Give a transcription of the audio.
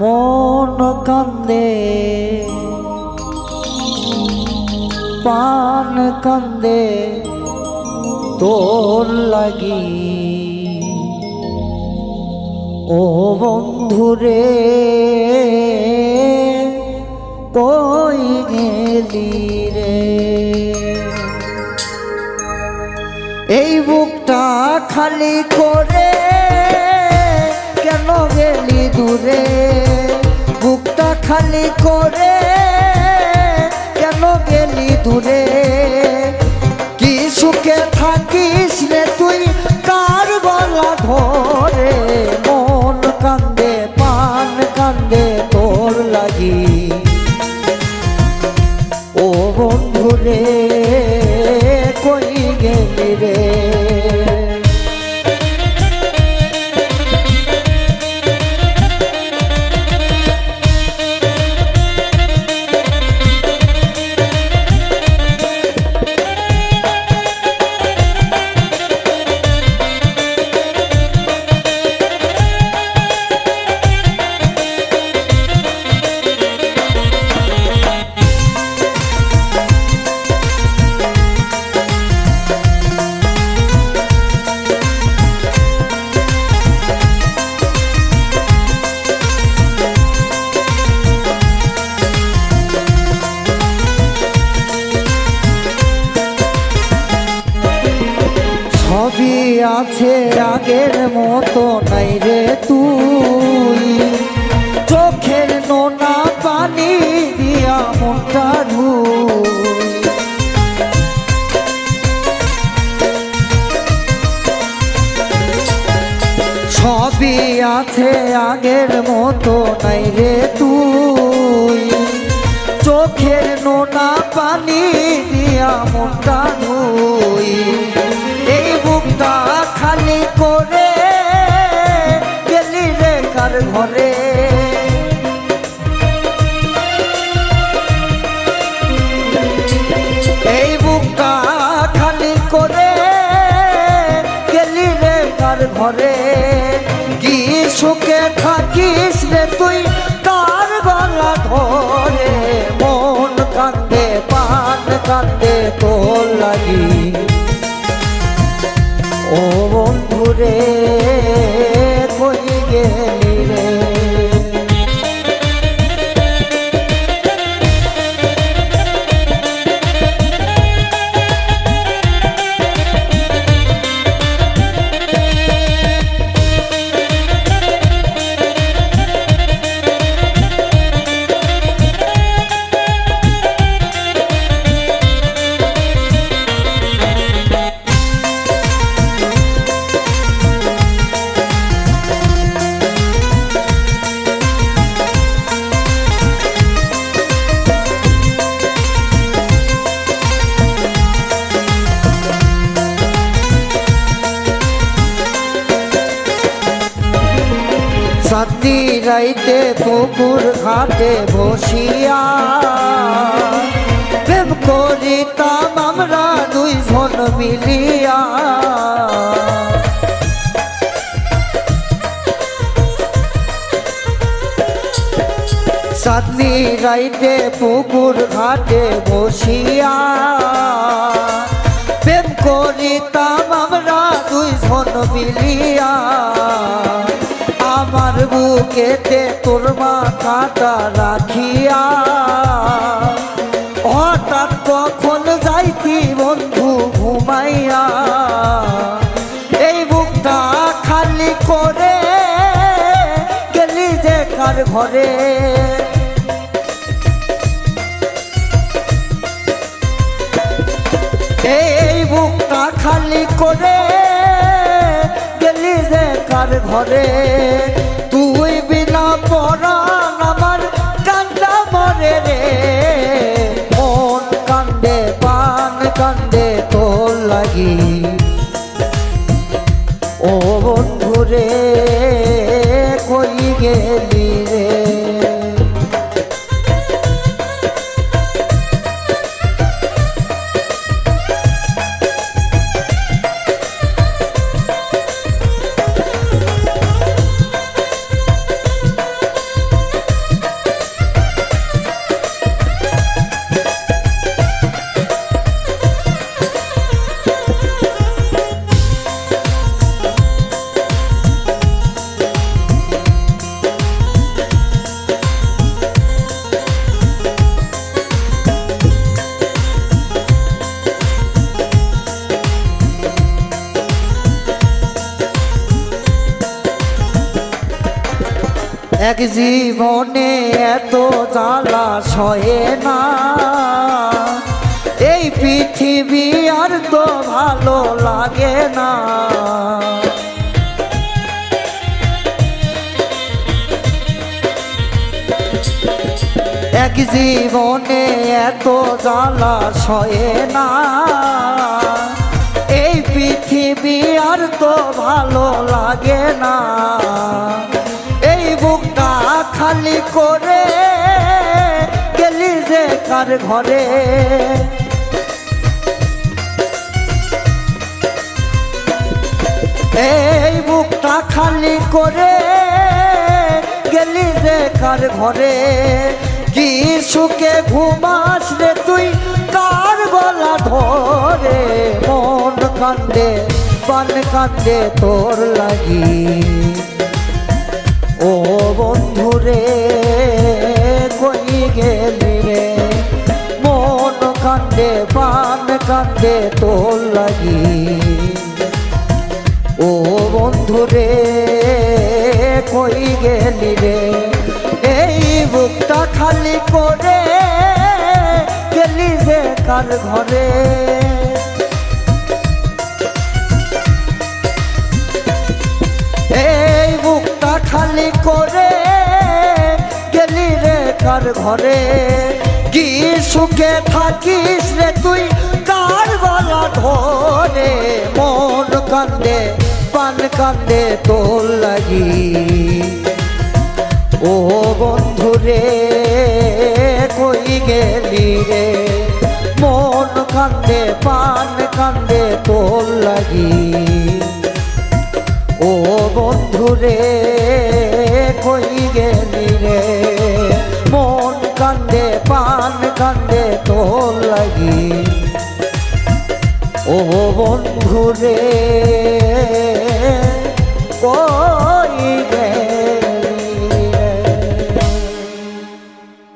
মন কান্দে। পান কান্দে। তোর লাগি। ও বন্ধুরে কই গেলি রে? এই বুকটা খালি করে করে আগের মতো নাই রে তুই। চোখের নোনা পানি দিয়া মনটা ধুই সবই আছে আগের মতো নাই রে তুই। চোখের নোনা পানি দিয়া মনটা খালি করে গেলি রে ঘরে? এই বুকটা খালি করে গেলি রে কার ঘরে? কি সুখে থাকিস রে তুই কার গলা ধরে? মন কান্দে পান কান্দে তোর লাগি। ও বন্ধুরে সাতি রাইতে পুকুর ঘাটে বসিয়া প্রেম করিতাম আমরা দুই জন মিলিয়া। সাতনি রাইতে পুকুর ঘাটে বসিয়া প্রেম করিতাম আমরা দুই জন মিলিয়া। আমার বুকেতে তোর মাথাটা রাখিয়া। হঠাৎ কখন যাইতি বন্ধু ঘুমাইয়া। এই বুকটা খালি করে গেলি যে কার ঘরে। এই বুকটা খালি করে যে কার ঘরে? তুই বিনা পরাণ আমার কান্দা মরে রে। মন কান্দে পান কান্দে তোর লাগি। ও বন্ধুরে, কই গেলি? এক জীবনে এত জ্বালা সয়ে না। এই পৃথিবী আর তো ভালো লাগে না। এক জীবনে এত জ্বালা সয়ে না। এই পৃথিবী আর তো ভালো লাগে না। বুকটা খালি করে গেলি যে কার ঘরে। এই বুকটা খালি করে গেলি যে কার ঘরে। কি সুখে ঘুমাস রে তুই কার গলা ধরে? মন কান্দে পান কান্দে তোর লাগি। ও বন্ধুরে কই গেলি রে? মন কান্দে পান কান্দে তোর লাগি। ও বন্ধুরে কই গেলি রে? এই বুকটা খালি করে গেলি যে কার ঘরে? খালি করে গেলি রে কার ঘরে? কি সুখে থাকিস রে তুই কার গলা ধরে? মন কান্দে পান কান্দে তোর লাগি। ও বন্ধু রে, কই গেলি রে? মন কান্দে পান কান্দে তোর লাগি। ও বন্ধু রে কান্দে পান কান্দে তোর লাগি। ও বন্ধু রে কই রে?